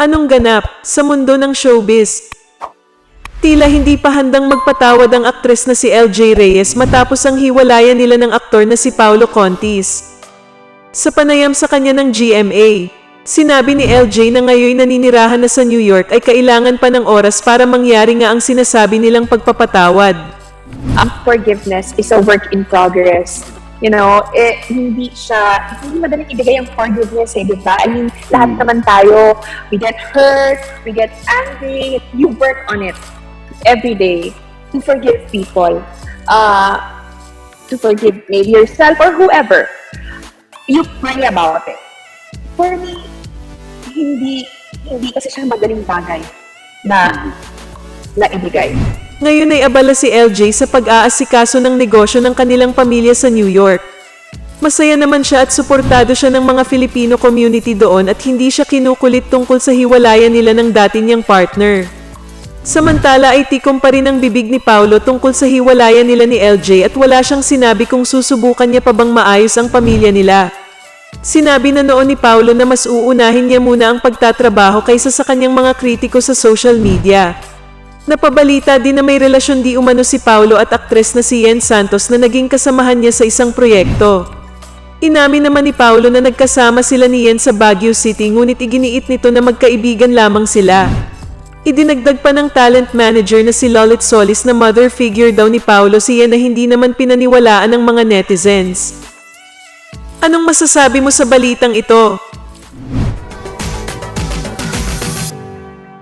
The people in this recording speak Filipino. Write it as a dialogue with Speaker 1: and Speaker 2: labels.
Speaker 1: Anong ganap sa mundo ng showbiz? Tila hindi pa handang magpatawad ang aktres na si LJ Reyes matapos ang hiwalayan nila ng aktor na si Paulo Contis. Sa panayam sa kanya ng GMA, sinabi ni LJ na ngayon naninirahan na sa New York ay kailangan pa ng oras para mangyari nga ang sinasabi nilang pagpapatawad.
Speaker 2: ang forgiveness is a work in progress. You know, eh, hindi siya, hindi madaling ibigay ang forgiveness eh, di ba? I mean, lahat naman tayo, we get hurt, we get angry, you work on it every day to forgive people, uh, to forgive maybe yourself or whoever. You pray about it. For me, hindi, hindi kasi siya madaling bagay na, na ibigay.
Speaker 1: Ngayon ay abala si LJ sa pag-aasikaso ng negosyo ng kanilang pamilya sa New York. Masaya naman siya at suportado siya ng mga Filipino community doon at hindi siya kinukulit tungkol sa hiwalayan nila ng dati niyang partner. Samantala ay tikom pa rin ang bibig ni Paulo tungkol sa hiwalayan nila ni LJ at wala siyang sinabi kung susubukan niya pa bang maayos ang pamilya nila. Sinabi na noon ni Paulo na mas uunahin niya muna ang pagtatrabaho kaysa sa kanyang mga kritiko sa social media. Napabalita din na may relasyon di umano si Paulo at aktres na si Yen Santos na naging kasamahan niya sa isang proyekto. Inamin naman ni Paulo na nagkasama sila ni Yen sa Baguio City ngunit iginiit nito na magkaibigan lamang sila. Idinagdag pa ng talent manager na si Lolit Solis na mother figure daw ni Paulo si Yen na hindi naman pinaniwalaan ng mga netizens. Anong masasabi mo sa balitang ito?